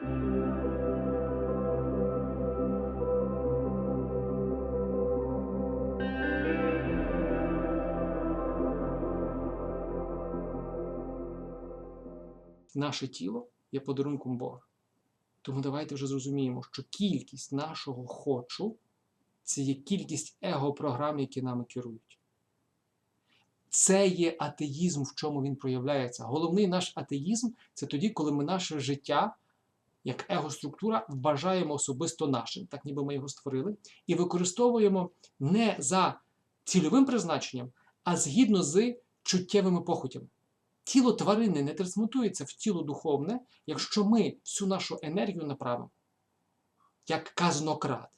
Наше тіло є подарунком Бога. Тому давайте вже зрозуміємо, що кількість нашого хочу це є кількість его-програм, які нами керують. Це є атеїзм, в чому він проявляється. Головний наш атеїзм це тоді, коли ми наше життя, як его-структура, вважаємо особисто нашим, так ніби ми його створили, і використовуємо не за цільовим призначенням, а згідно з чуттєвими похотями. Тіло тварини не трансмутується в тіло духовне, якщо ми всю нашу енергію направимо, як казнокради,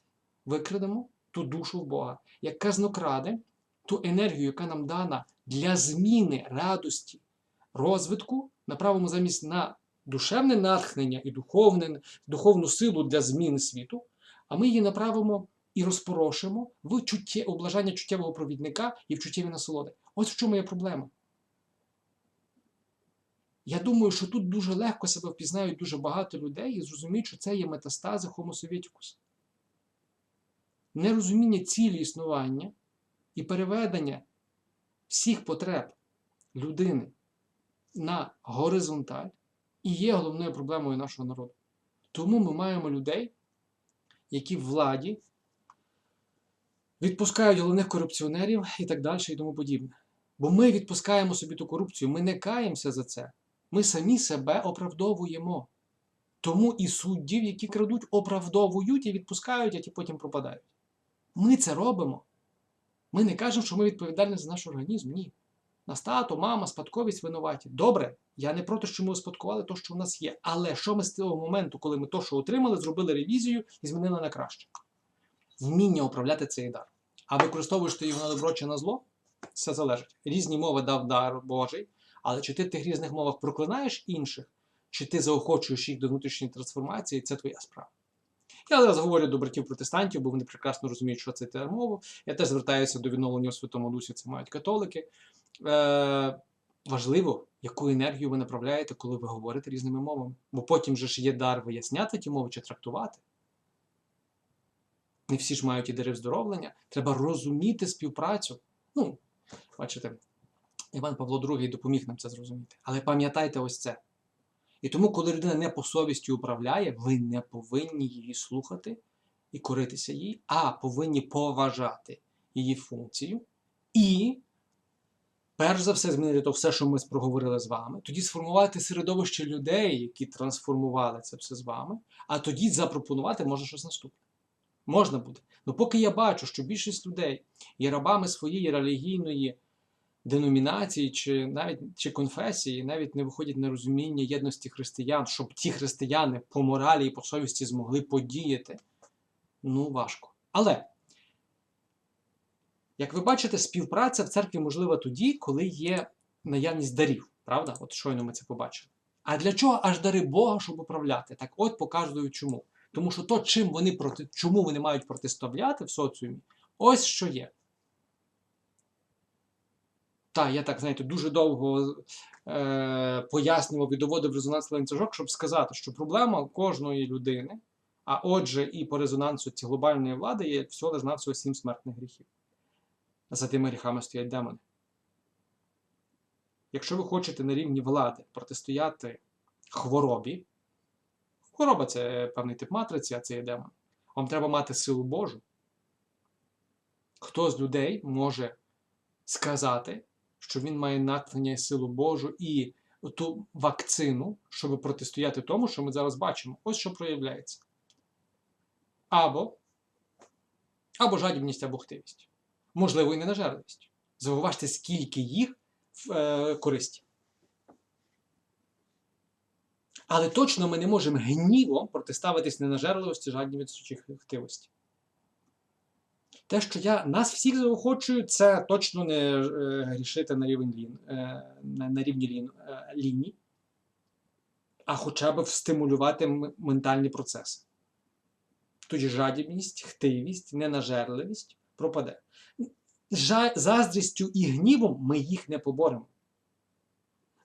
викрадемо ту душу в Бога, як казнокради, ту енергію, яка нам дана для зміни радості, розвитку, направимо замість на душевне натхнення і духовне, духовну силу для зміни світу, а ми її направимо і розпорошимо в чуттє, облажання чуттєвого провідника і в чуттєві насолоди. Ось в чому є проблема. Я думаю, що тут дуже легко себе впізнають дуже багато людей і зрозуміють, що це є метастази Homo Sovieticus. Нерозуміння цілі існування і переведення всіх потреб людини на горизонталь і є головною проблемою нашого народу. Тому ми маємо людей, які в владі відпускають головних корупціонерів і так далі і тому подібне. Бо ми відпускаємо собі ту корупцію, ми не каємося за це. Ми самі себе оправдовуємо. Тому і суддів, які крадуть, оправдовують і відпускають, а ті потім пропадають. Ми це робимо. Ми не кажемо, що ми відповідальні за наш організм. Ні. Нас тато, мама, спадковість винуваті. Добре, я не проти, що ми успадкували те, що в нас є. Але що ми з того моменту, коли ми то, що отримали, зробили ревізію і змінили на краще? Вміння управляти цей дар. А використовуєш ти його на добро чи на зло? Все залежить. Різні мови дав дар Божий. Але чи ти в тих різних мовах проклинаєш інших, чи ти заохочуєш їх до внутрішньої трансформації, це твоя справа. Я зараз говорю до братів протестантів, бо вони прекрасно розуміють, що це мова. Я теж звертаюся до відновлення у Святому Дусі, це мають католики. Е, Важливо, яку енергію ви направляєте, коли ви говорите різними мовами. Бо потім же ж є дар виясняти ті мови чи трактувати. Не всі ж мають і дари вздоровлення. Треба розуміти співпрацю. Ну, бачите, Іван Павло II допоміг нам це зрозуміти. Але пам'ятайте ось це. І тому, коли людина не по совісті управляє, ви не повинні її слухати і коритися їй, а повинні поважати її функцію і, перш за все, змінити то все, що ми проговорили з вами, тоді сформувати середовище людей, які трансформували це все з вами, а тоді запропонувати може щось наступне. Можна буде. Ну поки я бачу, що більшість людей є рабами своєї релігійної деномінації чи навіть чи конфесії навіть не виходять на розуміння єдності християн, щоб ті християни по моралі і по совісті змогли подіяти. Ну, важко. Але, як ви бачите, співпраця в церкві можлива тоді, коли є наявність дарів. Правда? От щойно ми це побачили. А для чого аж дари Бога, щоб управляти? Так от показую чому. Тому що то, чим вони проти, чому вони мають протиставляти в соціумі, ось що є. Так, я так, знаєте, дуже довго е, пояснював і доводив резонансний ланцюжок, щоб сказати, що проблема кожної людини, а отже, і по резонансу цієї глобальної влади є всього лиш навсього сім смертних гріхів. За тими гріхами стоять демони. Якщо ви хочете на рівні влади протистояти хворобі, хвороба це певний тип матриці, а це є демон. Вам треба мати силу Божу. Хто з людей може сказати, що він має натхнення силу Божу і ту вакцину, щоб протистояти тому, що ми зараз бачимо. Ось що проявляється. Або або жадібність, або хтивість. Можливо, і ненажерливість. Зауважте, скільки їх в е, користі. Але точно ми не можемо гнівом протиставитись ненажерливості, жадібності чи хтивості. Те, що я нас всіх заохочую, це точно не е, грішити на рівень лін, е, на, рівні лін, е, ліній, а хоча б стимулювати ментальні процеси. Тоді жадібність, хтивість, ненажерливість пропаде. Жа- заздрістю і гнівом ми їх не поборемо.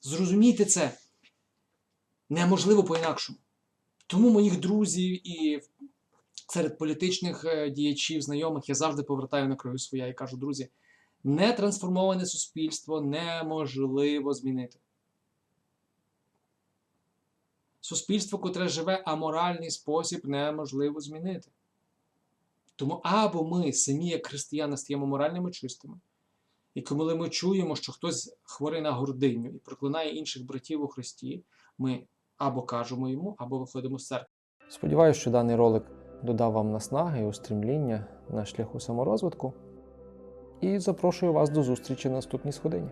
Зрозумійте це неможливо по-інакшому. Тому моїх друзів і серед політичних е, діячів, знайомих я завжди повертаю на круги своя і кажу, друзі, нетрансформоване суспільство неможливо змінити. Суспільство, котре живе аморальний спосіб, неможливо змінити. Тому або ми самі, як християни, стаємо моральними чистими, і коли ми чуємо, що хтось хворий на гординю і проклинає інших братів у Христі, ми або кажемо йому, або виходимо з церкви. Сподіваюсь, що даний ролик додав вам наснаги і устремління на шляху саморозвитку. І запрошую вас до зустрічі на наступній сходині.